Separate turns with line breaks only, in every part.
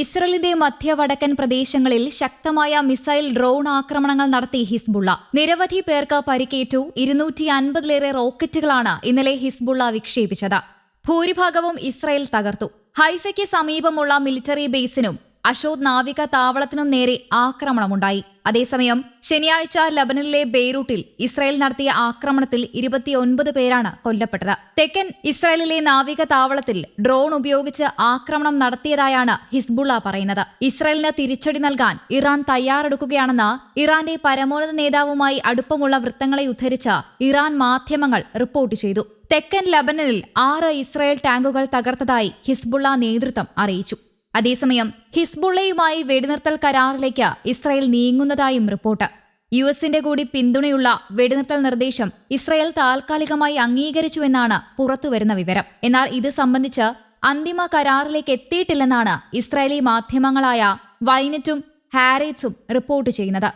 ഇസ്രയേലിന്റെ മധ്യ വടക്കൻ പ്രദേശങ്ങളിൽ ശക്തമായ മിസൈൽ ഡ്രോൺ ആക്രമണങ്ങൾ നടത്തി ഹിസ്ബുള്ള. നിരവധി പേർക്ക് പരിക്കേറ്റു ഇരുന്നൂറ്റി അൻപതിലേറെ റോക്കറ്റുകളാണ് ഇന്നലെ ഹിസ്ബുള്ള വിക്ഷേപിച്ചത്. ഭൂരിഭാഗവും ഇസ്രയേൽ തകർത്തു. ഹൈഫയ്ക്ക് സമീപമുള്ള മിലിറ്ററി ബേസിനും അഷോദ് നാവിക താവളത്തിനും നേരെ ആക്രമണമുണ്ടായി. അതേസമയം ശനിയാഴ്ച ലബനനിലെ ബെയ്റൂട്ടിൽ ഇസ്രായേൽ നടത്തിയ ആക്രമണത്തിൽ ഇരുപത്തിയൊൻപത് പേരാണ് കൊല്ലപ്പെട്ടത്. തെക്കൻ ഇസ്രായേലിലെ നാവിക താവളത്തിൽ ഡ്രോൺ ഉപയോഗിച്ച് ആക്രമണം നടത്തിയതായാണ് ഹിസ്ബുള്ള പറയുന്നത്. ഇസ്രായേലിന് തിരിച്ചടി നൽകാൻ ഇറാൻ തയ്യാറെടുക്കുകയാണെന്ന് ഇറാന്റെ പരമോന്നത നേതാവുമായി അടുപ്പമുള്ള വൃത്തങ്ങളെ ഉദ്ധരിച്ച ഇറാൻ മാധ്യമങ്ങൾ റിപ്പോർട്ട് ചെയ്തു. തെക്കൻ ലബനനിൽ ആറ് ഇസ്രായേൽ ടാങ്കുകൾ തകർത്തതായി ഹിസ്ബുള്ള നേതൃത്വം അറിയിച്ചു. അതേസമയം ഹിസ്ബുള്ളയുമായി വെടിനിർത്തൽ കരാറിലേക്ക് ഇസ്രായേൽ നീങ്ങുന്നതായും റിപ്പോർട്ട്. യു എസിന്റെ കൂടി പിന്തുണയുള്ള വെടിനിർത്തൽ നിർദ്ദേശം ഇസ്രായേൽ താൽക്കാലികമായി അംഗീകരിച്ചുവെന്നാണ് പുറത്തുവരുന്ന വിവരം. എന്നാൽ ഇത് സംബന്ധിച്ച് അന്തിമ കരാറിലേക്ക് എത്തിയിട്ടില്ലെന്നാണ് ഇസ്രായേലി മാധ്യമങ്ങളായ വൈനറ്റും ഹാരേറ്റ്സും റിപ്പോർട്ട് ചെയ്യുന്നത്.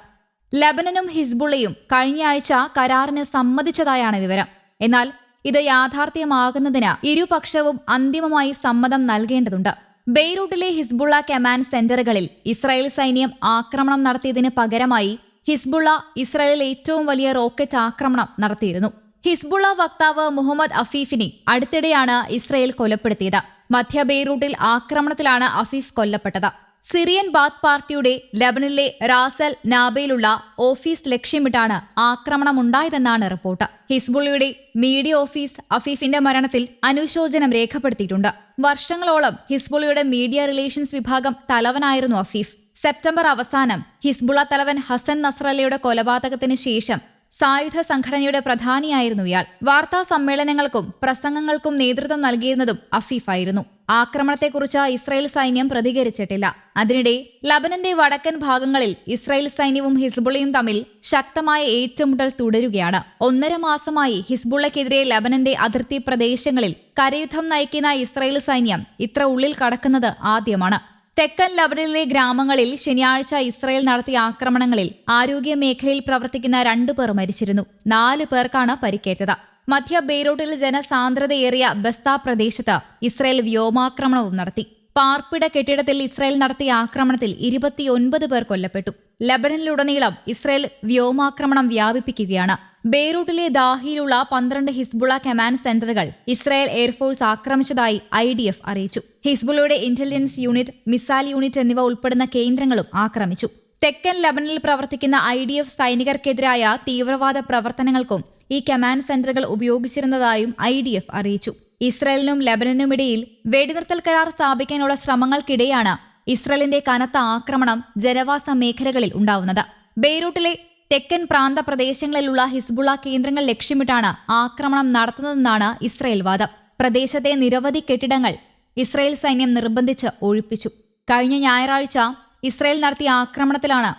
ലബനനും ഹിസ്ബുള്ളയും കഴിഞ്ഞയാഴ്ച കരാറിന് സമ്മതിച്ചതായാണ് വിവരം. എന്നാൽ ഇത് യാഥാർത്ഥ്യമാകുന്നതിന് ഇരുപക്ഷവും അന്തിമമായി സമ്മതം നൽകേണ്ടതുണ്ട്. ബെയ്റൂട്ടിലെ ഹിസ്ബുള്ള കമാൻഡ് സെന്ററുകളിൽ ഇസ്രായേൽ സൈന്യം ആക്രമണം നടത്തിയതിന് പകരമായി ഹിസ്ബുള്ള ഇസ്രായേലിൽ ഏറ്റവും വലിയ റോക്കറ്റ് ആക്രമണം നടത്തിയിരുന്നു. ഹിസ്ബുള്ള വക്താവ് മുഹമ്മദ് അഫീഫിനെ അടുത്തിടെയാണ് ഇസ്രായേൽ കൊലപ്പെടുത്തിയത്. മധ്യ ബെയ്റൂട്ടിൽ ആക്രമണത്തിലാണ് അഫീഫ് കൊല്ലപ്പെട്ടത്. സിറിയൻ ബാത്ത് പാർട്ടിയുടെ ലബനിലെ റാസൽ നാബയിലുള്ള ഓഫീസ് ലക്ഷ്യമിട്ടാണ് ആക്രമണമുണ്ടായതെന്നാണ് റിപ്പോർട്ട്. ഹിസ്ബുള്ളിയുടെ മീഡിയ ഓഫീസ് അഫീഫിന്റെ മരണത്തിൽ അനുശോചനം രേഖപ്പെടുത്തിയിട്ടുണ്ട്. വർഷങ്ങളോളം ഹിസ്ബുള്ളയുടെ മീഡിയ റിലേഷൻസ് വിഭാഗം തലവനായിരുന്നു അഫീഫ്. സെപ്റ്റംബർ അവസാനം ഹിസ്ബുള തലവൻ ഹസൻ നസ്രല്ലയുടെ കൊലപാതകത്തിന് ശേഷം സായുധ സംഘടനയുടെ പ്രധാനിയായിരുന്നു ഇയാൾ. വാർത്താ സമ്മേളനങ്ങൾക്കും പ്രസംഗങ്ങൾക്കും നേതൃത്വം നൽകിയിരുന്നതും അഫീഫായിരുന്നു. ആക്രമണത്തെക്കുറിച്ച് ഇസ്രായേൽ സൈന്യം പ്രതികരിച്ചിട്ടില്ല. അതിനിടെ ലബനന്റെ വടക്കൻ ഭാഗങ്ങളിൽ ഇസ്രായേൽ സൈന്യവും ഹിസ്ബുള്ളയും തമ്മിൽ ശക്തമായ ഏറ്റുമുട്ടൽ തുടരുകയാണ്. ഒന്നര മാസമായി ഹിസ്ബുള്ളയ്ക്കെതിരെ ലബനന്റെ അതിർത്തി പ്രദേശങ്ങളിൽ കരയുദ്ധം നയിക്കുന്ന ഇസ്രായേൽ സൈന്യം ഇത്ര ഉള്ളിൽ കടക്കുന്നത് ആദ്യമാണ്. തെക്കൻ ലബനനിലെ ഗ്രാമങ്ങളിൽ ശനിയാഴ്ച ഇസ്രയേൽ നടത്തിയ ആക്രമണങ്ങളിൽ ആരോഗ്യ മേഖലയിൽ പ്രവർത്തിക്കുന്ന രണ്ടു പേർ മരിച്ചിരുന്നു. നാല് പേർക്കാണ് പരിക്കേറ്റത്. മധ്യ ബെയ്റൂട്ടിൽ ജനസാന്ദ്രതയേറിയ ബസ്ത പ്രദേശത്ത് ഇസ്രയേൽ വ്യോമാക്രമണവും നടത്തി. പാർപ്പിട കെട്ടിടത്തിൽ ഇസ്രയേൽ നടത്തിയ ആക്രമണത്തിൽ ഇരുപത്തിയൊൻപത് പേർ കൊല്ലപ്പെട്ടു. ലബനനിലുടനീളം ഇസ്രയേൽ വ്യോമാക്രമണം വ്യാപിപ്പിക്കുകയാണ്. ബെയ്റൂട്ടിലെ ദാഹിയിലുള്ള പന്ത്രണ്ട് ഹിസ്ബുള കമാൻഡ് സെന്ററുകൾ ഇസ്രായേൽ എയർഫോഴ്സ് ആക്രമിച്ചതായി ഐ ഡി എഫ് അറിയിച്ചു. ഹിസ്ബുളയുടെ ഇന്റലിജൻസ് യൂണിറ്റ് മിസൈൽ യൂണിറ്റ് എന്നിവ ഉൾപ്പെടുന്ന കേന്ദ്രങ്ങളും ആക്രമിച്ചു. തെക്കൻ ലബനിൽ പ്രവർത്തിക്കുന്ന ഐ ഡി എഫ് സൈനികർക്കെതിരായ തീവ്രവാദ പ്രവർത്തനങ്ങൾക്കും ഈ കമാൻഡ് സെന്ററുകൾ ഉപയോഗിച്ചിരുന്നതായും ഐ ഡി എഫ് അറിയിച്ചു. ഇസ്രായേലിനും ലബനനുമിടയിൽ വെടിനിർത്തൽ കരാർ സ്ഥാപിക്കാനുള്ള ശ്രമങ്ങൾക്കിടെയാണ് ഇസ്രായേലിന്റെ കനത്ത ആക്രമണം ജനവാസ മേഖലകളിൽ ഉണ്ടാവുന്നത്. ബെയ്റൂട്ടിലെ തെക്കൻ പ്രാന്ത പ്രദേശങ്ങളിലുള്ള ഹിസ്ബുള്ള കേന്ദ്രങ്ങൾ ലക്ഷ്യമിട്ടാണ് ആക്രമണം നടത്തുന്നതെന്നാണ് ഇസ്രയേൽ വാദം. പ്രദേശത്തെ നിരവധി കെട്ടിടങ്ങൾ ഇസ്രയേൽ സൈന്യം നിർബന്ധിച്ച് ഒഴിപ്പിച്ചു. കഴിഞ്ഞ ഞായറാഴ്ച ഇസ്രയേൽ നടത്തിയ ആക്രമണത്തിലാണ്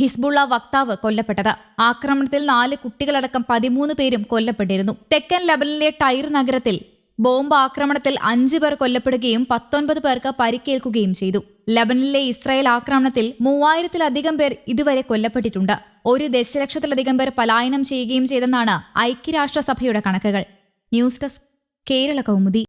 ഹിസ്ബുള്ള വക്താവ് കൊല്ലപ്പെട്ടത്. ആക്രമണത്തിൽ നാല് കുട്ടികളടക്കം പതിമൂന്ന് പേരും കൊല്ലപ്പെട്ടിരുന്നു. തെക്കൻ ലബനിലെ ടൈർ നഗരത്തിൽ ബോംബ് ആക്രമണത്തിൽ അഞ്ചു പേർ കൊല്ലപ്പെടുകയും പത്തൊൻപത് പേർക്ക് പരിക്കേൽക്കുകയും ചെയ്തു. ലബനിലെ ഇസ്രായേൽ ആക്രമണത്തിൽ മൂവായിരത്തിലധികം പേർ ഇതുവരെ കൊല്ലപ്പെട്ടിട്ടുണ്ട്. ഒരു ദശലക്ഷത്തിലധികം പേർ പലായനം ചെയ്യുകയും ചെയ്തെന്നാണ് ഐക്യരാഷ്ട്രസഭയുടെ കണക്കുകൾ. News desk Kerala Kaumudi.